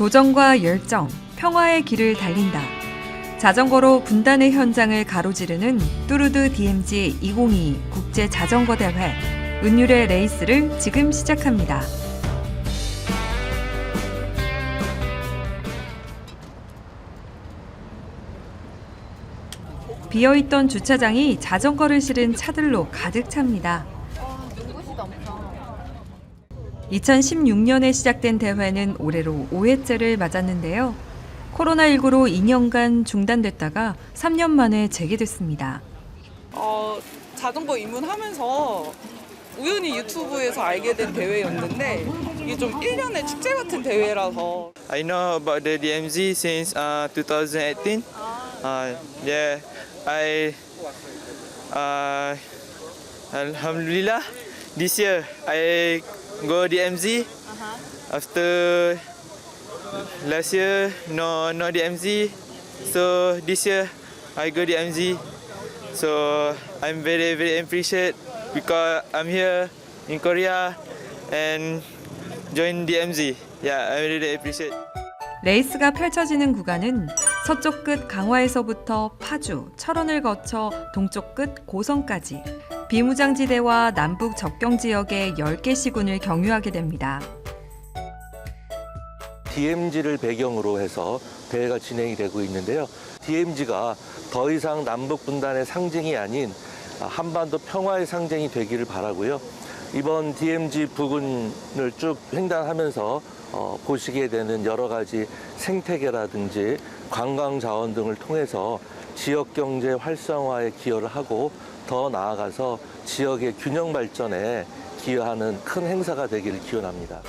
도전과 열정, 평화의 길을 달린다. 자전거로 분단의 현장을 가로지르는 뚜루드 DMG 2022 국제 자전거 대회 은율의 레이스를 지금 시작합니다. 비어있던 주차장이 자전거를 실은 차들로 가득 찹니다. 2016년에 시작된 대회는 올해로 5회째를 맞았는데요. 코로나19로 2년간 중단됐다가 3년 만에 재개됐습니다. 어, 자전거 입문하면서 우연히 유튜브에서 알게 된 대회였는데 이게 좀 1년의 축제 같은 대회라서 I know about the DMZ since uh, 2018. Uh, yeah, I uh, Alhamdulillah this year I go DMZ after last year no no DMZ so this year I go DMZ so I'm very very appreciate because I'm here in Korea and join DMZ yeah I really appreciate 레이스가 펼쳐지는 구간은 서쪽 끝 강화에서부터 파주, 철원을 거쳐 동쪽 끝 고성까지 비무장지대와 남북 접경 지역의 10개 시군을 경유하게 됩니다. DMZ를 배경으로 해서 대회가 진행이 되고 있는데요. DMZ가 더 이상 남북 분단의 상징이 아닌 한반도 평화의 상징이 되기를 바라고요. 이번 DMZ 부근을 쭉 횡단하면서 어, 보시게 되는 여러 가지 생태계라든지 관광 자원 등을 통해서 지역 경제 활성화에 기여를 하고 더 나아가서 지역의 균형 발전에 기여하는 큰 행사가 되기를 기원합니다.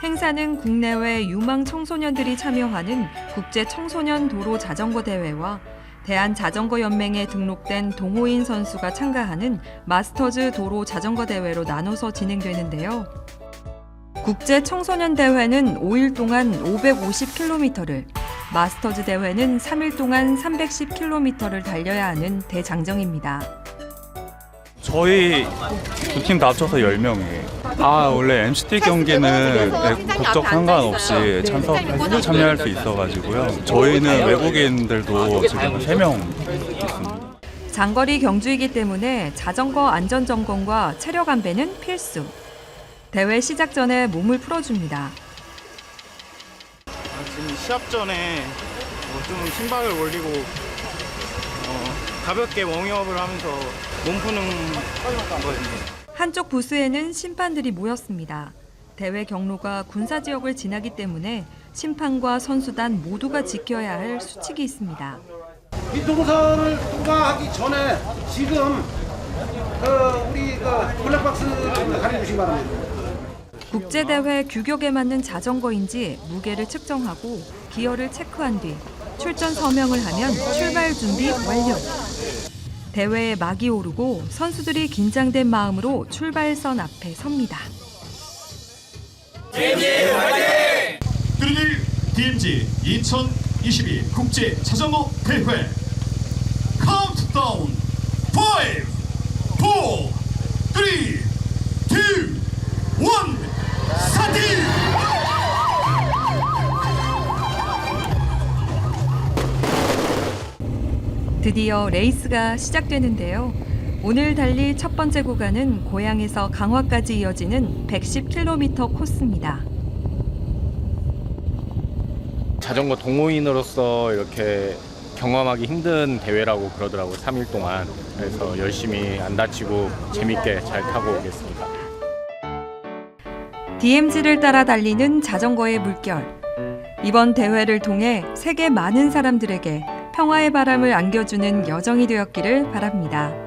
행사는 국내외 유망 청소년들이 참여하는 국제 청소년 도로 자전거 대회와 대한 자전거 연맹에 등록된 동호인 선수가 참가하는 마스터즈 도로 자전거 대회로 나눠서 진행되는데요. 국제 청소년 대회는 5일 동안 550km를, 마스터즈 대회는 3일 동안 310km를 달려야 하는 대장정입니다. 저희 두 팀 다 합쳐서 10명이에요. 아, 원래 MCT 경기는 국적 상관없이 참석, 참여할 수 있어가지고요. 저희는 외국인들도 지금 3명 있습니다. 장거리 경주이기 때문에 자전거 안전 점검과 체력 안배는 필수. 대회 시작 전에 몸을 풀어줍니다. 아, 지금 시합 전에 어, 좀 신발을 올리고 어, 가볍게 웜업을 하면서 몸 푸는 거였는데 한쪽 부스에는 심판들이 모였습니다. 대회 경로가 군사 지역을 지나기 때문에 심판과 선수단 모두가 지켜야 할 수칙이 있습니다. 이 동선을 통과하기 전에 지금 그 우리 그 블랙박스를 가려주시기 바랍니다. 국제대회 규격에 맞는 자전거인지 무게를 측정하고 기어를 체크한 뒤 출전 서명을 하면 출발 준비 완료. 대회에 막이 오르고 선수들이 긴장된 마음으로 출발선 앞에 섭니다. 뚜리들 DMZ 2022 국제 자전거 대회 카운트다운 5 4 3 2 1 스타트! 드디어 레이스가 시작되는데요. 오늘 달릴 첫 번째 구간은 고향에서 강화까지 이어지는 110km 코스입니다. 자전거 동호인으로서 이렇게 경험하기 힘든 대회라고 그러더라고요. 3일 동안. 그래서 열심히 안 다치고 재밌게 잘 타고 오겠습니다. DMZ를 따라 달리는 자전거의 물결. 이번 대회를 통해 세계 많은 사람들에게 평화의 바람을 안겨주는 여정이 되었기를 바랍니다.